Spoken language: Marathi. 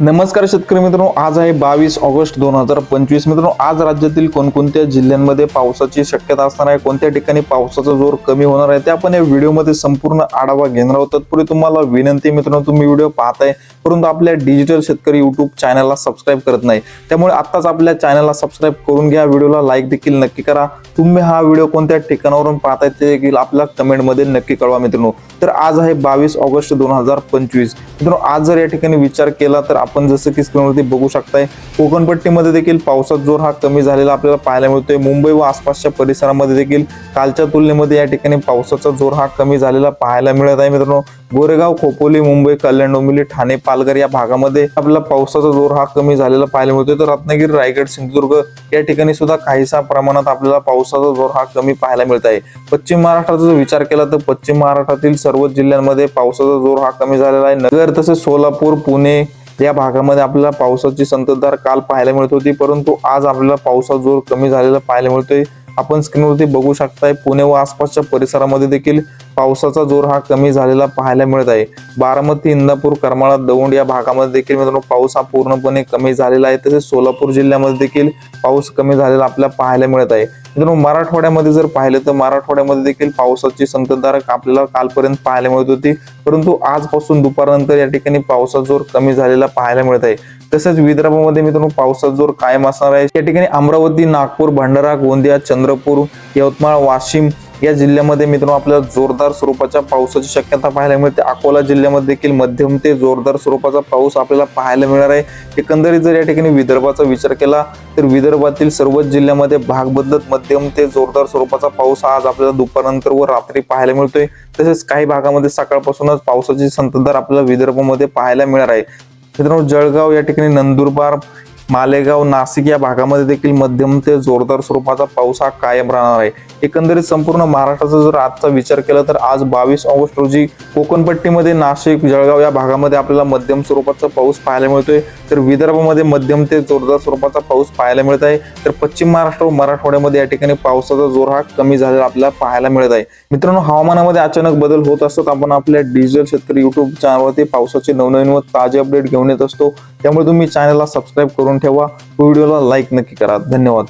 नमस्कार शेतकरी मित्रांनो आज आहे बावीस ऑगस्ट दोन हजार पंचवीस. मित्रांनो आज राज्यातील कोणकोणत्या जिल्ह्यांमध्ये पावसाची शक्यता असणार आहे कोणत्या ठिकाणी पावसाचा जोर कमी होणार आहे ते आपण या व्हिडिओमध्ये संपूर्ण आढावा घेणार आहोत. तत्पूर्वी तुम्हाला विनंती मित्रांनो तुम्ही व्हिडिओ पाहताय परंतु आपल्या डिजिटल शेतकरी युट्यूब चॅनलला सबस्क्राईब करत नाही. त्यामुळे आत्ताच आपल्या चॅनलला सबस्क्राईब करून घ्या व्हिडिओला लाईक देखील नक्की करा. तुम्ही हा व्हिडिओ कोणत्या ठिकाणावरून पाहताय ते देखील आपल्या कमेंटमध्ये नक्की कळवा मित्रांनो. तर आज आहे बावीस ऑगस्ट दोन हजार पंचवीस. मित्रांनो आज जर या ठिकाणी विचार केला तर आपण जसं की स्क्रीनवरती बघू शकताय कोकणपट्टीमध्ये देखील पावसाचा जोर हा कमी झालेला आपल्याला पाहायला मिळतोय. मुंबई व आसपासच्या परिसरामध्ये देखील कालच्या तुलनेमध्ये या ठिकाणी पावसाचा जोर हा कमी झालेला पाहायला मिळत आहे मित्रांनो. गोरेगाव खोपोली मुंबई कल्याण डोंबिवली ठाणे पालघर या भागामध्ये आपल्याला पावसाचा जोर हा कमी झालेला पाहायला मिळतोय. तर रत्नागिरी रायगड सिंधुदुर्ग या ठिकाणी सुद्धा काहीसा प्रमाणात आपल्याला पावसाचा जोर हा कमी पाहायला मिळत आहे. पश्चिम महाराष्ट्राचा जर विचार केला तर पश्चिम महाराष्ट्रातील सर्वच जिल्ह्यांमध्ये पावसाचा जोर हा कमी झालेला आहे. नगर तसेच सोलापूर पुणे या भागामध्ये आपल्याला पावसाची संततधार काल पाहायला मिळत होती परंतु आज आपल्याला पावसाचा जोर कमी झालेला पाहायला मिळतोय. आपण स्क्रीनवरती बघू शकताय पुणे व आसपासच्या परिसरामध्ये देखील पावसाचा जोर हा कमी झालेला पाहायला मिळत आहे. बारामती इंदापूर करमाळा दौंड या भागामध्ये देखील मित्रांनो पाऊस हा पूर्णपणे कमी झालेला आहे. तसेच सोलापूर जिल्ह्यामध्ये देखील पाऊस कमी झालेला आपल्याला पाहायला मिळत आहे. मित्रांनो मराठवाड्यामध्ये जर पाहिलं तर मराठवाड्यामध्ये देखील पावसाची संततधार आपल्याला कालपर्यंत पाहायला मिळत होती. परंतु आजपासून दुपारनंतर या ठिकाणी पावसाचा जोर कमी झालेला पाहायला मिळत आहे. तसेच विदर्भामध्ये मित्रांनो पावसाचा जोर कायम असणार आहे. या ठिकाणी अमरावती नागपूर भंडारा गोंदिया चंद्रपूर यवतमाळ वाशिम या जिल्ह्यामध्ये मित्रांनो आपल्याला जोरदार स्वरूपाच्या पावसाची शक्यता पाहायला मिळते. अकोला जिल्ह्यामध्ये देखील मध्यम ते जोरदार स्वरूपाचा पाऊस आपल्याला पाहायला मिळणार आहे. एकंदरीत जर या ठिकाणी विदर्भाचा विचार केला तर विदर्भातील सर्वच जिल्ह्यामध्ये भाग बदलत मध्यम ते जोरदार स्वरूपाचा पाऊस हा आज आपल्याला दुपारनंतर व रात्री पाहायला मिळतोय. तसेच काही भागामध्ये सकाळपासूनच पावसाची संततधार आपल्याला विदर्भामध्ये पाहायला मिळणार आहे. मित्रांनो जळगाव या ठिकाणी नंदुरबार मालेगाव नाशिक या भागामध्ये देखील मध्यम ते जोरदार स्वरूपाचा पाऊस हा कायम राहणार आहे. एकंदरीत संपूर्ण महाराष्ट्राचा जर आजचा विचार केला तर आज बावीस ऑगस्ट रोजी कोकणपट्टीमध्ये नाशिक जळगाव या भागामध्ये आपल्याला मध्यम स्वरूपाचा पाऊस पाहायला मिळतोय. तर विदर्भामध्ये मध्यम ते जोरदार स्वरूपाचा पाऊस पाहायला मिळत आहे. तर पश्चिम महाराष्ट्र व मराठवाड्यामध्ये या ठिकाणी पावसाचा जोर हा कमी झालेला आपल्याला पाहायला मिळत आहे. मित्रांनो हवामानामध्ये अचानक बदल होत असतात आपण आपल्या डिजिटल शेतकरी युट्यूब चॅनलवरती पावसाचे नवनवीन व ताजे अपडेट घेऊन येत असतो. त्यामुळे तुम्ही चॅनलला सबस्क्राईब करून ठेवा. व्हिडिओला लाईक नक्की करा. धन्यवाद.